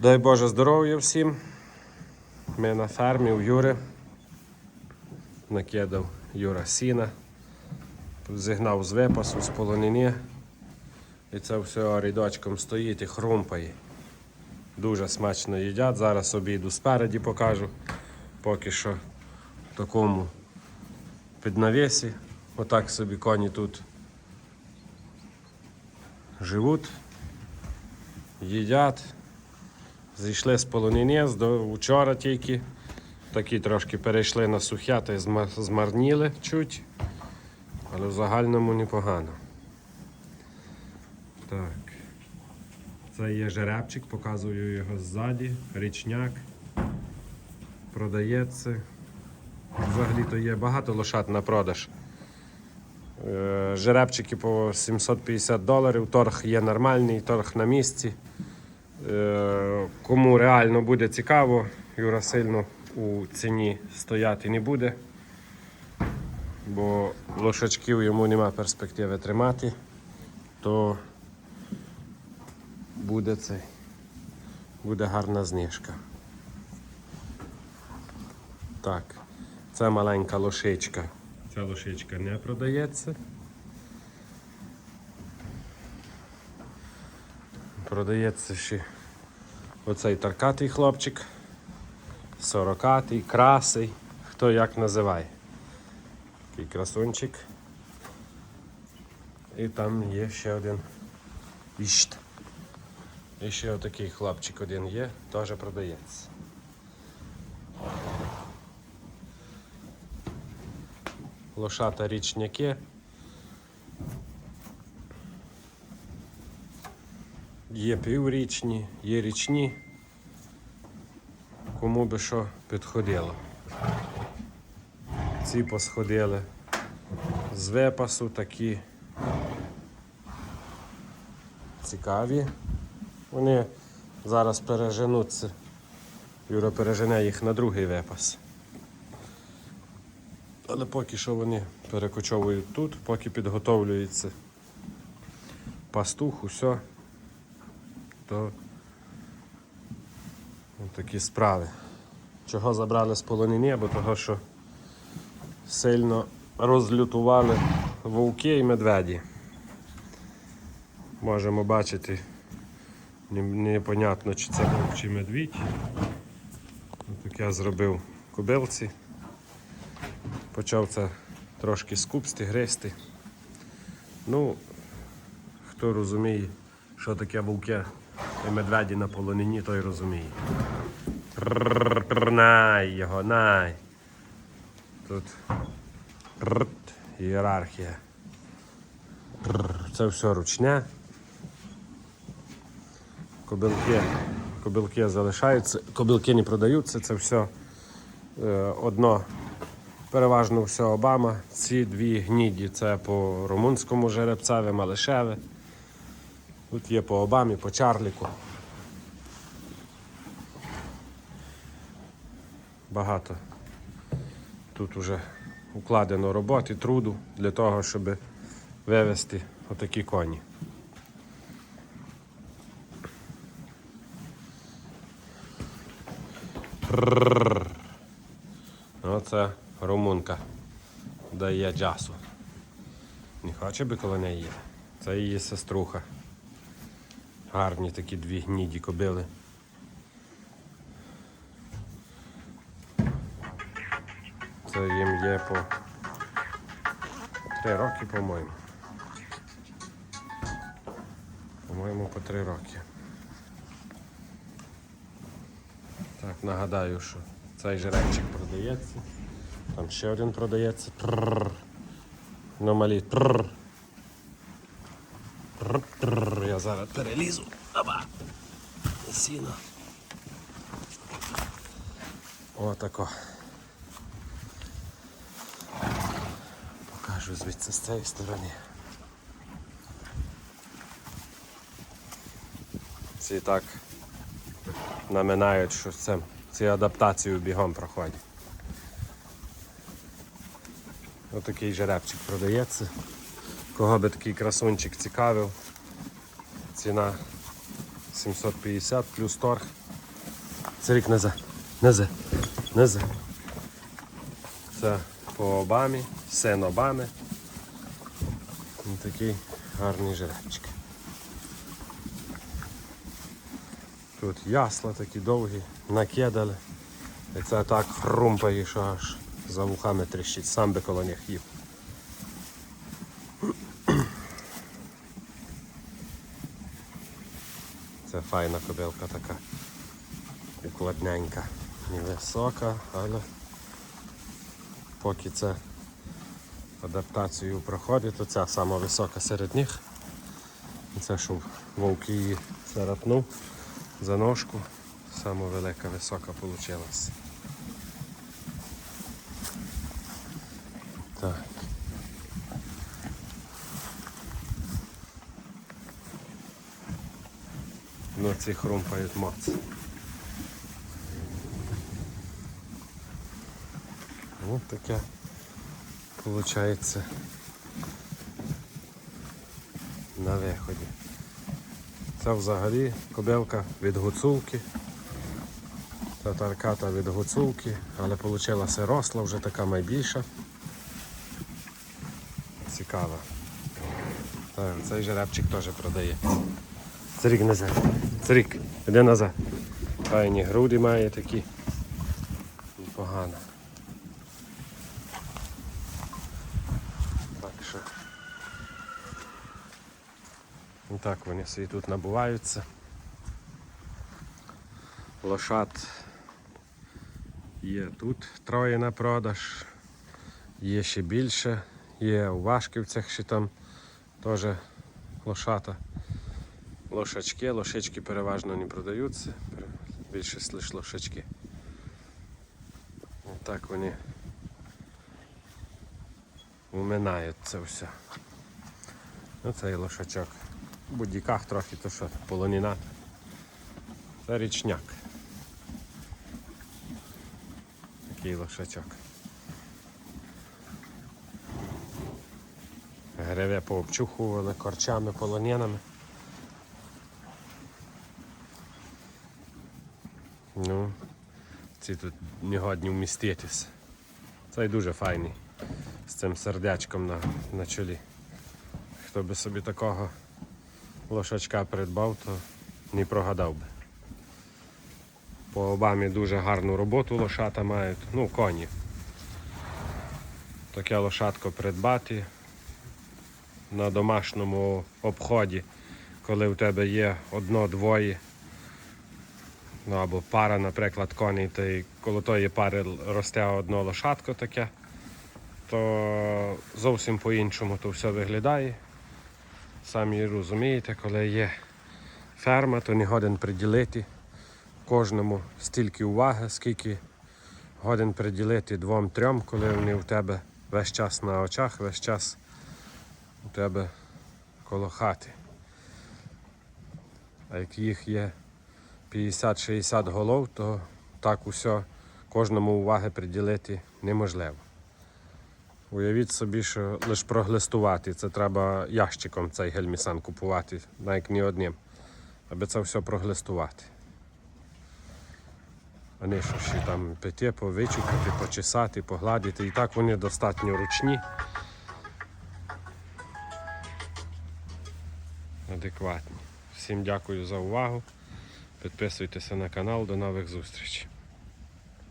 Дай Боже здоров'я всім. Ми на фермі у Юри. Накидав Юра сіна. Зігнав з випасу, з полонини. І це все рядочком стоїть і хрумпає. Дуже смачно їдять. Зараз обійду спереді покажу. Поки що в такому під навісі. Отак собі коні тут живуть, їдять. Зійшли з полонини до вчора тільки. Такі трошки перейшли на сухя і зма- змарніли чуть. Але в загальному непогано. Так. Це є жеребчик, показую його ззаді, річняк. Продається. Взагалі-то є багато лошад на продаж. Е, Жеребчики по 750 доларів, торг є нормальний, торг на місці. Е, Кому реально буде цікаво, Юра сильно у ціні стояти не буде, бо лошачків йому нема перспективи тримати, то буде цей, буде гарна знижка. Так, це маленька лошичка. Ця лошичка не продається. Продається ще оцей таркатий хлопчик, сорокатий, красий, хто як називає. Такий красунчик. І там є ще один іщт. І ще отакий хлопчик один є, теж продається. Лошата річняки. Є піврічні, є річні. Кому би що підходило. Ці посходили з випасу такі цікаві. Вони зараз переженуться. Юра пережене їх на другий випас. Але поки що вони перекочовують тут, поки підготовлюється пастух, усе, то такі справи. Чого забрали з полонини, бо того, що сильно розлютували вовки і медведі. Можемо бачити, непонятно, чи це вовк, чи медвідь. Так я зробив кобилці. Почав це трошки скупсти, гристи. Ну, хто розуміє, що таке вовки і медведі на полонині, той розуміє. Най його, най. Тут ієрархія. Це все ручне. Кобилки, кобилки залишаються, кобилки не продаються, це все е, одно Переважно все Обама. Ці дві гніді це по румунському жеребцеві, Малишеве. Тут є по Обамі, по Чарліку. Багато. Тут вже укладено роботи, труду для того, щоб вивезти отакі коні. Оце румунка дає джасу. Не хоче би коло неї. Це її сеструха. Гарні такі дві гніді кобили. Це їм є по три роки, по-моєму. По-моєму, по три роки. Так, нагадаю, що цей жеребчик продається. Там ще один продається. Трррр. Малі. Трррр. Трррр, трррр. Зараз перелізу. Оба. Сіно. Отако. Покажу звідси з цієї сторони. Ці так наминають, що це, ці адаптацію бігом проходять. Отакий жеребчик продається. Кого би такий красунчик цікавив. Ціна 750 плюс торг. Цирик назад. Назад. Назад. Це по Обамі, син Обами. Такий гарний жеребчик. Тут ясла такі довгі, накидали. І це так хрумпає, що аж за вухами тріщить, сам би коло них їв. Це файна кобилка така. Укладненька. Невисока, але поки це адаптацію проходить, то ця сама висока серед них. Це що вовк її царапнув за ножку. Сама велика висока вийшла. Так. Ну, ці хрумпають моц. Ось таке виходить на виході. Це взагалі кобилка від гуцулки. Та тарката від гуцулки, але вийшла росла, вже така найбільша. Цікава. Цей жеребчик теж продається. Цирік назад. Цирік, іди назад. Файні груди має такі. Погано. Так що. Так вони собі тут набуваються. Лошад є тут троє на продаж, є ще більше, є у Вашківцях ще там теж лошата. Лошачки, лошечки переважно не продаються, більшість лише лошачки. Так вони уминають це все. Оцей лошачок. В будіках трохи, то що, полоніна. Це річняк. Такий лошачок. Греве пообчухували корчами, полонінами. Ну, ці тут не годні вміститися. Цей дуже файний. З цим сердечком на, на чолі. Хто би собі такого лошачка придбав, то не прогадав би. По обамі дуже гарну роботу лошата мають, ну, коні. Таке лошадко придбати на домашньому обході, коли у тебе є одно-двоє, ну або пара, наприклад, коней, то й коло тої пари росте одно лошадко таке, то зовсім по-іншому то все виглядає. Самі розумієте, коли є ферма, то не годен приділити кожному стільки уваги, скільки годен приділити двом-трьом, коли вони у тебе весь час на очах, весь час у тебе коло хати. А як їх є 50-60 голов, то так усе кожному уваги приділити неможливо. Уявіть собі, що лише проглистувати, це треба ящиком цей гельмісан купувати, навіть не одним, аби це все проглистувати. Вони що ще там пити, повичухати, почесати, погладити. І так вони достатньо ручні. Адекватні. Всім дякую за увагу. Підписуйтеся на канал. До нових зустрічей.